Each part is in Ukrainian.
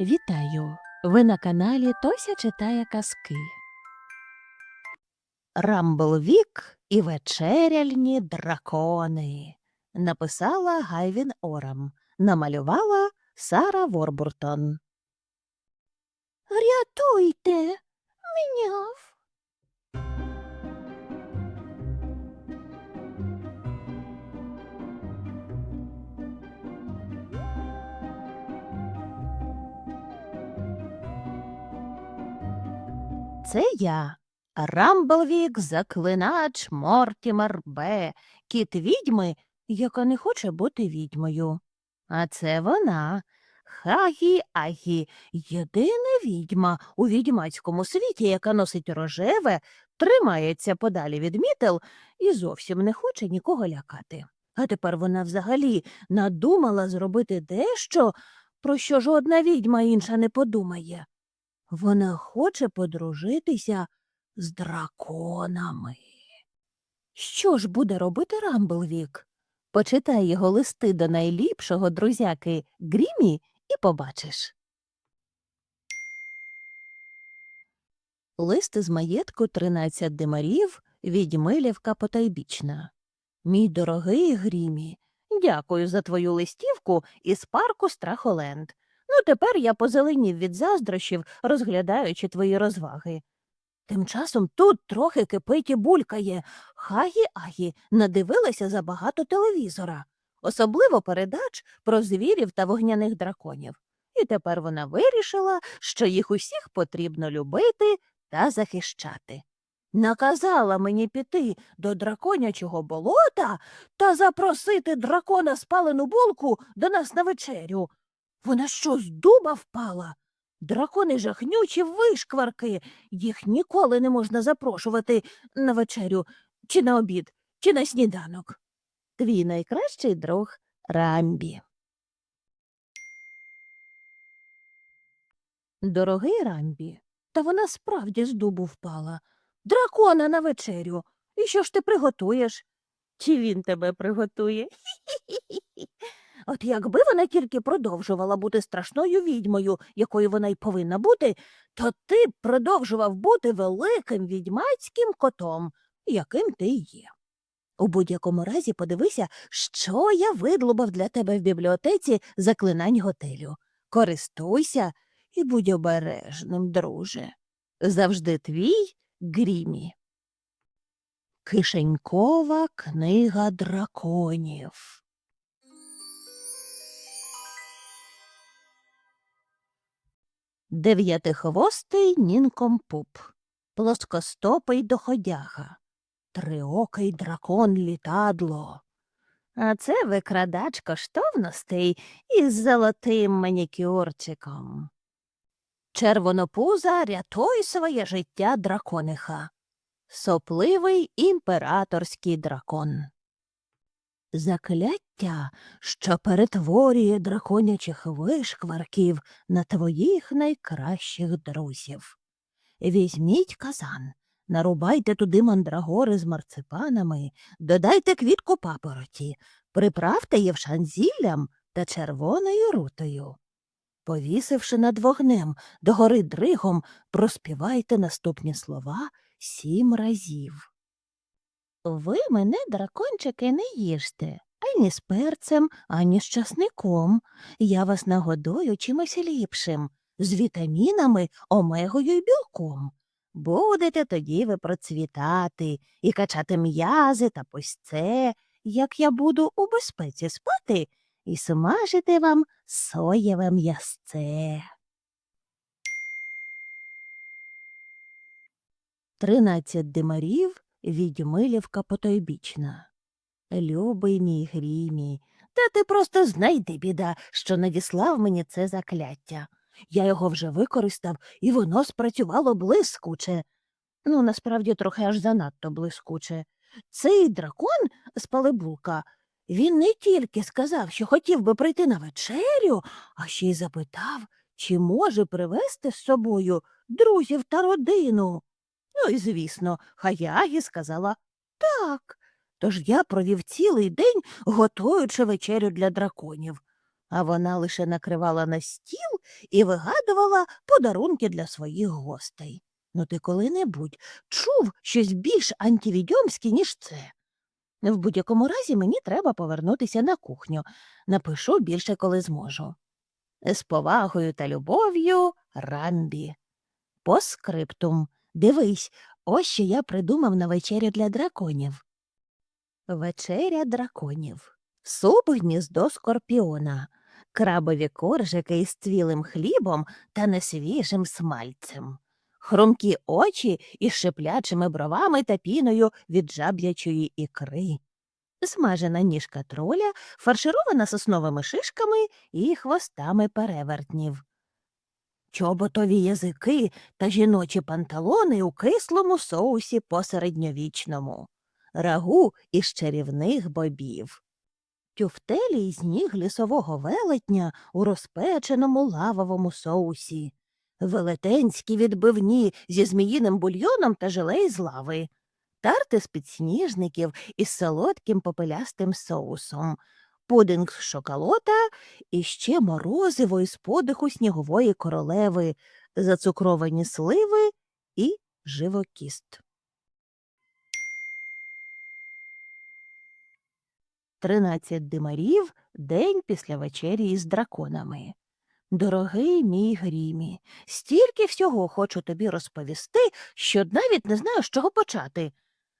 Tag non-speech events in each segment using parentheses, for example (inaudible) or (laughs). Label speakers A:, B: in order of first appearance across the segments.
A: Вітаю! Ви на каналі Тося читає казки. Рамблвік і вечеряльні дракони. Написала Гайвін Орам. Намалювала Сара Ворбуртон. Рятуйте, міняв. Це я, Рамблвік, заклинач Мортімер Б, кіт відьми, яка не хоче бути відьмою. А це вона, Хагі Агі, єдина відьма у відьмацькому світі, яка носить рожеве, тримається подалі від мітел і зовсім не хоче нікого лякати. А тепер вона взагалі надумала зробити дещо, про що жодна відьма інша не подумає. Вона хоче подружитися з драконами. Що ж буде робити Рамблвік? Почитай його листи до найліпшого друзяки Грімі і побачиш. Лист із маєтку «13 димарів відьмилівка потайбічна. Мій дорогий Грімі, дякую за твою листівку із парку Страхоленд. Тепер я позеленів від заздрощів, розглядаючи твої розваги. Тим часом тут трохи кипить і булькає. Хагі-агі надивилася забагато телевізора, особливо передач про звірів та вогняних драконів. І тепер вона вирішила, що їх усіх потрібно любити та захищати. Наказала мені піти до драконячого болота та запросити дракона спалену булку до нас на вечерю. Вона що, з дуба впала? Дракони жахнючі вишкварки. Їх ніколи не можна запрошувати на вечерю, чи на обід, чи на сніданок. Твій найкращий друг Рамбі. Дорогий Рамбі, та вона справді з дубу впала. Дракона на вечерю. І що ж ти приготуєш? Чи він тебе приготує? (laughs) От якби вона тільки продовжувала бути страшною відьмою, якою вона й повинна бути, то ти б продовжував бути великим відьмацьким котом, яким ти є. У будь-якому разі подивися, що я видлубав для тебе в бібліотеці заклинань готелю. Користуйся і будь обережним, друже. Завжди твій Грімі. Кишенькова книга драконів. Дев'ятихвостий нінкомпуп, плоскостопий доходяга, триокий дракон літадло. А це викрадач коштовностей із золотим манікюрчиком. Червонопуза рятуй своє життя дракониха. Сопливий імператорський дракон. Закляття, що перетворює драконячих вишкварків на твоїх найкращих друзів. Візьміть казан, нарубайте туди мандрагори з марципанами, додайте квітку папороті, приправте євшан зіллям та червоною рутою. Повісивши над вогнем догори дригом, проспівайте наступні слова сім разів. Ви мене, дракончики, не їжте ані з перцем, ані з часником. Я вас нагодую чимось ліпшим, з вітамінами, омегою і білком. Будете тоді ви процвітати і качати м'язи та пустце, як я буду у безпеці спати і смажити вам соєве м'ясце. Тринадцять димарів Відьмилівка потойбічна. Любий мій Грімі, та ти просто знайди біда, що надіслав мені це закляття. Я його вже використав, і воно спрацювало блискуче. Ну, насправді, трохи аж занадто блискуче. Цей дракон з палебулка, він не тільки сказав, що хотів би прийти на вечерю, а ще й запитав, чи може привезти з собою друзів та родину. Ну і, звісно, Хаягі сказала так. Тож я провів цілий день, готуючи вечерю для драконів. а вона лише накривала на стіл і вигадувала подарунки для своїх гостей. Ну ти коли-небудь чув щось більш антивідьомське, ніж це. В будь-якому разі мені треба повернутися на кухню. Напишу більше, коли зможу. З повагою та любов'ю Рамбі. По скриптум. Дивись, ось що я придумав на вечерю для драконів. Вечеря драконів. Суп гніздо скорпіона, крабові коржики із цвілим хлібом та несвіжим смальцем, хрумкі очі із шиплячими бровами та піною від жаблячої ікри, смажена ніжка троля, фарширована сосновими шишками і хвостами перевертнів. Чоботові язики та жіночі панталони у кислому соусі посередньовічному, рагу із чарівних бобів, тюфтелі із ніг лісового велетня у розпеченому лавовому соусі, велетенські відбивні зі зміїним бульйоном та желей з лави, тарти з підсніжників із солодким попелястим соусом, пудинг з шоколота і ще морозиво із подиху снігової королеви, зацукровані сливи і живокіст. Тринадцять димарів день після вечері із драконами. Дорогий мій Грімі, стільки всього хочу тобі розповісти, що навіть не знаю, з чого почати.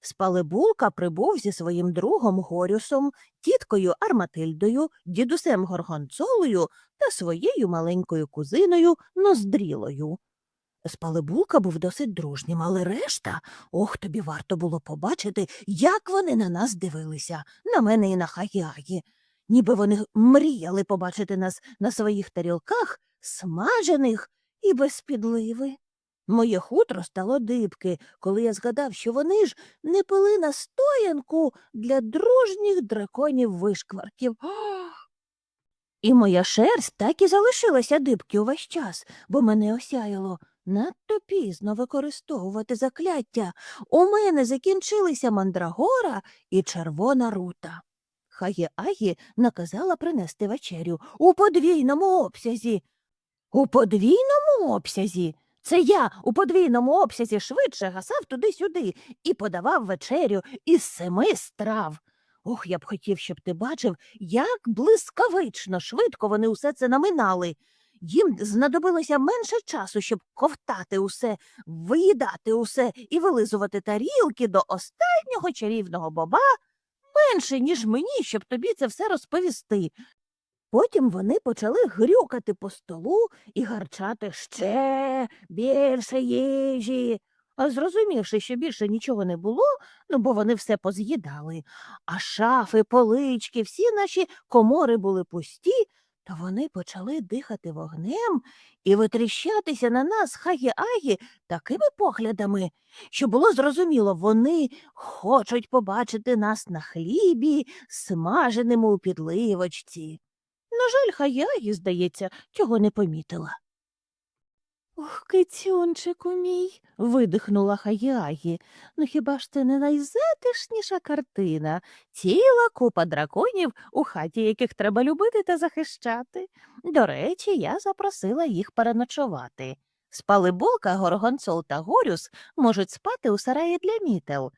A: Спалебулка прибув зі своїм другом Горюсом, тіткою Арматильдою, дідусем Горгонцолою та своєю маленькою кузиною Ноздрілою. Спалебулка був досить дружнім, але решта, ох, тобі варто було побачити, як вони на нас дивилися, на мене і на Хагі-Агі. Ніби вони мріяли побачити нас на своїх тарілках, смажених і без підливи. Моє хутро стало дибки, коли я згадав, що вони ж не пили настоянку для дружніх драконів вишкварків. І моя шерсть так і залишилася дибки увесь час, бо мене осяяло. Надто пізно використовувати закляття. У мене закінчилися мандрагора і червона рута. Хає Агі наказала принести вечерю у подвійному обсязі. У подвійному обсязі? Це я у подвійному обсязі швидше гасав туди-сюди і подавав вечерю із семи страв. Ох, я б хотів, щоб ти бачив, як блискавично швидко вони усе це наминали. Їм знадобилося менше часу, щоб ковтати усе, виїдати усе і вилизувати тарілки до останнього чарівного боба, менше, ніж мені, щоб тобі це все розповісти. Потім вони почали грюкати по столу і гарчати ще більше їжі. А зрозумівши, що більше нічого не було, ну бо вони все поз'їдали, а шафи, полички, всі наші комори були пусті, то вони почали дихати вогнем і витріщатися на нас хагі-агі такими поглядами, що було зрозуміло, вони хочуть побачити нас на хлібі, смаженому у підливочці. На жаль, Хаягі, здається, цього не помітила. Ох, кицюнчику мій. видихнула Хаягі. Ну хіба ж це не найзатишніша картина? Ціла купа драконів, у хаті яких треба любити та захищати. До речі, я запросила їх переночувати. Спалибулка, Горгонцол та Горюс можуть спати у сараї для мітел.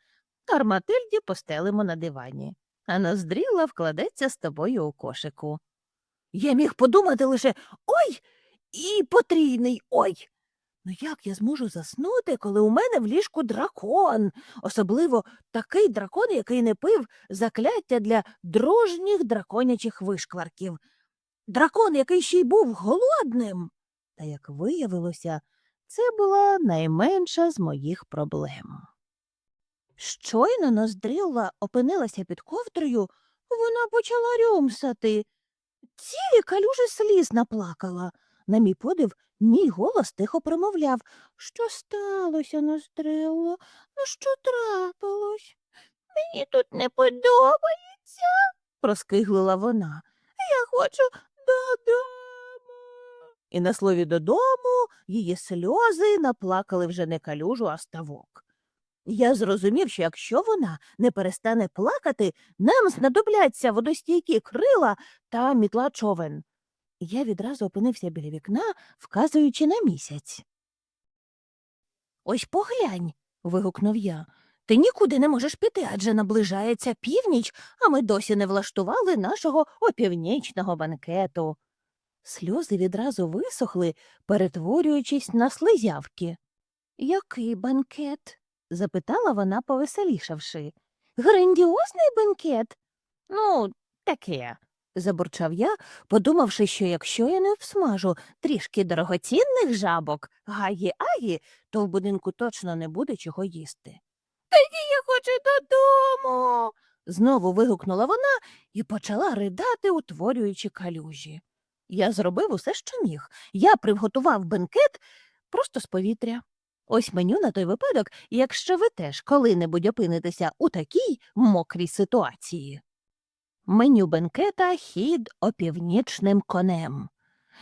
A: Арматильді постелимо на дивані, а ноздріла вкладеться з тобою у кошику. Я міг подумати лише ой і потрійний ой. Ну як я зможу заснути, коли у мене в ліжку дракон, особливо такий дракон, який не пив закляття для дружніх драконячих вишкварків. Дракон, який ще й був голодним. Та, як виявилося, це була найменша з моїх проблем. Щойно ноздрілла опинилася під ковдрою, вона почала рюмсати. Цілі калюжі сліз наплакала. На мій подив, мій голос тихо промовляв. Що сталося, Ноздрило? Ну, що трапилось? Мені тут не подобається, проскиглила вона. Я хочу додому. І на слові додому її сльози наплакали вже не калюжу, а ставок. Я зрозумів, що якщо вона не перестане плакати, нам знадобляться водостійкі крила та мітла човен. Я відразу опинився біля вікна, вказуючи на місяць. Ось поглянь. вигукнув я. Ти нікуди не можеш піти, адже наближається північ, а ми досі не влаштували нашого опівнічного банкету. Сльози відразу висохли, перетворюючись на слизявки. Який банкет? Запитала вона, повеселішавши. Грандіозний банкет? Ну, таке, забурчав я, подумавши, що якщо я не всмажу трішки дорогоцінних жабок, гаї-агі, то в будинку точно не буде чого їсти. Тоді я хочу додому. знову вигукнула вона і почала ридати, утворюючи калюжі. Я зробив усе, що міг. Я приготував бенкет просто з повітря. Ось меню на той випадок, якщо ви теж коли-небудь опинитеся у такій мокрій ситуації. Меню бенкета хід опівнічним конем.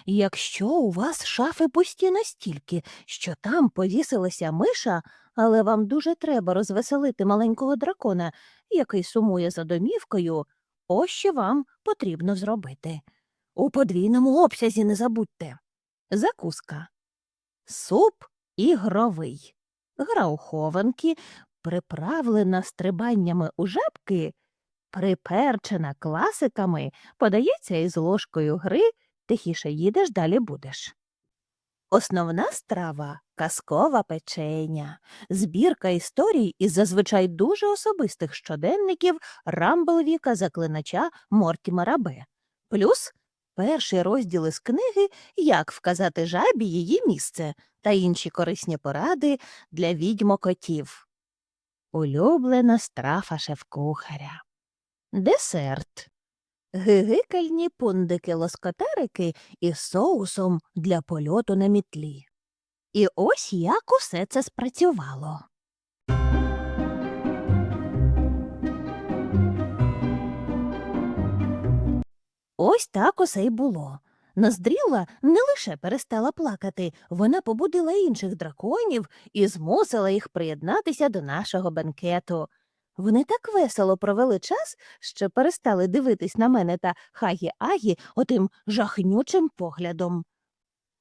A: Якщо у вас шафи пусті настільки, що там повісилася миша, але вам дуже треба розвеселити маленького дракона, який сумує за домівкою, ось що вам потрібно зробити. У подвійному обсязі не забудьте. Закуска. Суп ігровий. Гра у хованки, приправлена стрибаннями у жабки, приперчена класиками, подається із ложкою гри, тихіше їдеш, далі будеш. Основна страва казкова печеня, збірка історій із зазвичай дуже особистих щоденників Рамблвіка заклинача Мортімера Б. Плюс перший розділ із книги Як вказати жабі її місце та інші корисні поради для відьмокотів. Улюблена страфа шеф-кухаря. Десерт. Гигикальні пундики-лоскотарики із соусом для польоту на мітлі. І ось як усе це спрацювало. Ось так усе й було. Ноздріла не лише перестала плакати, вона побудила інших драконів і змусила їх приєднатися до нашого бенкету. Вони так весело провели час, що перестали дивитись на мене та хагі-агі отим жахнючим поглядом.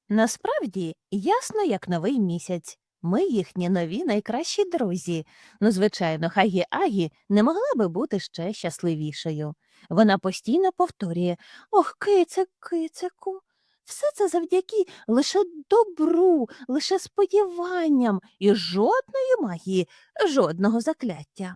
A: Насправді, ясно, як новий місяць. Ми їхні нові найкращі друзі. Ну, звичайно, Хагі-Агі не могла би бути ще щасливішою. Вона постійно повторює Ох, кице, кицику. Все це завдяки лише добру, лише сподіванням і жодної магії, жодного закляття.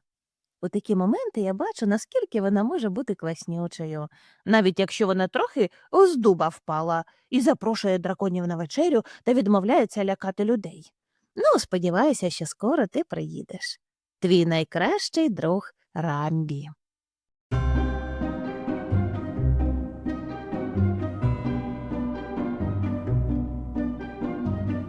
A: У такі моменти я бачу, наскільки вона може бути класнючою, навіть якщо вона трохи з дуба впала і запрошує драконів на вечерю та відмовляється лякати людей. Ну, сподіваюся, що скоро ти приїдеш. Твій найкращий друг Рамбі.